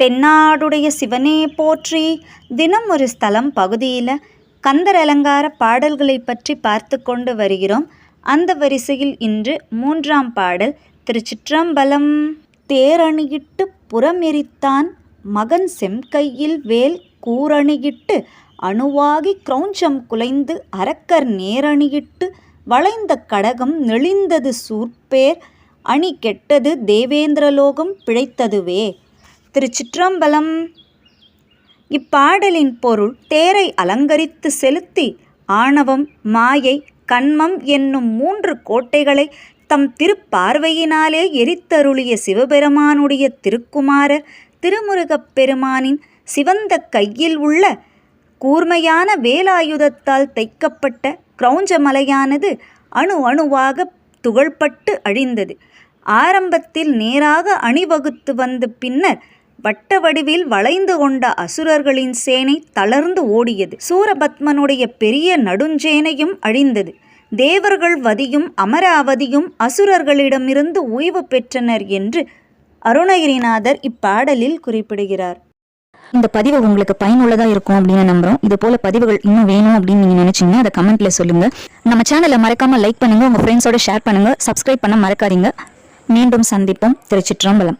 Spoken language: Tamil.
தென்னாடுடைய சிவனே போற்றி. தினம் ஒரு ஸ்தலம் பகுதியில் கந்தர் அலங்கார பாடல்களை பற்றி பார்த்து கொண்டு வருகிறோம். அந்த வரிசையில் இன்று மூன்றாம் பாடல் திருச்சிற்றம்பலம். தேரணியிட்டு புறமெரித்தான் மகன் செம்கையில் வேல் கூரணியிட்டு அணுவாகி கிரௌஞ்சம் குலைந்து அரக்கர் நேரணியிட்டு வளைந்த கடகம் நெளிந்தது சூர்பேர். அணி கெட்டது தேவேந்திரலோகம் பிழைத்ததுவே. திருச்சிற்றம்பலம். இப்பாடலின் பொருள் தேரை அலங்கரித்து செலுத்தி ஆணவம் மாயை கண்மம் என்னும் மூன்று கோட்டைகளை தம் திருப்பார்வையினாலே எரித்தருளிய சிவபெருமானுடைய திருக்குமாரர் திருமுருகப் பெருமானின் சிவந்த கையில் உள்ள கூர்மையான வேலாயுதத்தால் தைக்கப்பட்ட கிரௌஞ்சமலையானது அணு அணுவாக துகள்பட்டு அழிந்தது. ஆரம்பத்தில் நேராக அணிவகுத்து வந்த பின்னர் வட்ட வடிவில் வளைந்து கொண்ட அசுரர்களின் சேனை தளர்ந்து ஓடியது. சூரபத்மனுடைய பெரிய நடுஞ்சேனையும் அழிந்தது. தேவர்கள் வதியும் அமராவதியும் அசுரர்களிடமிருந்து ஓய்வு பெற்றனர் என்று அருணகிரிநாதர் இப்பாடலில் குறிப்பிடுகிறார். இந்த பதிவு உங்களுக்கு பயனுள்ளதாக இருக்கும் அப்படின்னு நம்புறோம். இது போல பதிவுகள் இன்னும் வேணும் அப்படின்னு நீங்க நினைச்சீங்கன்னா அதை கமெண்ட்ல சொல்லுங்க. நம்ம சேனலை மறக்காம லைக் பண்ணுங்க. உங்க ஃப்ரெண்ட்ஸோட ஷேர் பண்ணுங்க. சப்ஸ்கிரைப் பண்ண மறக்காதீங்க. மீண்டும் சந்திப்போம். திருச்சிற்றம்பலம்.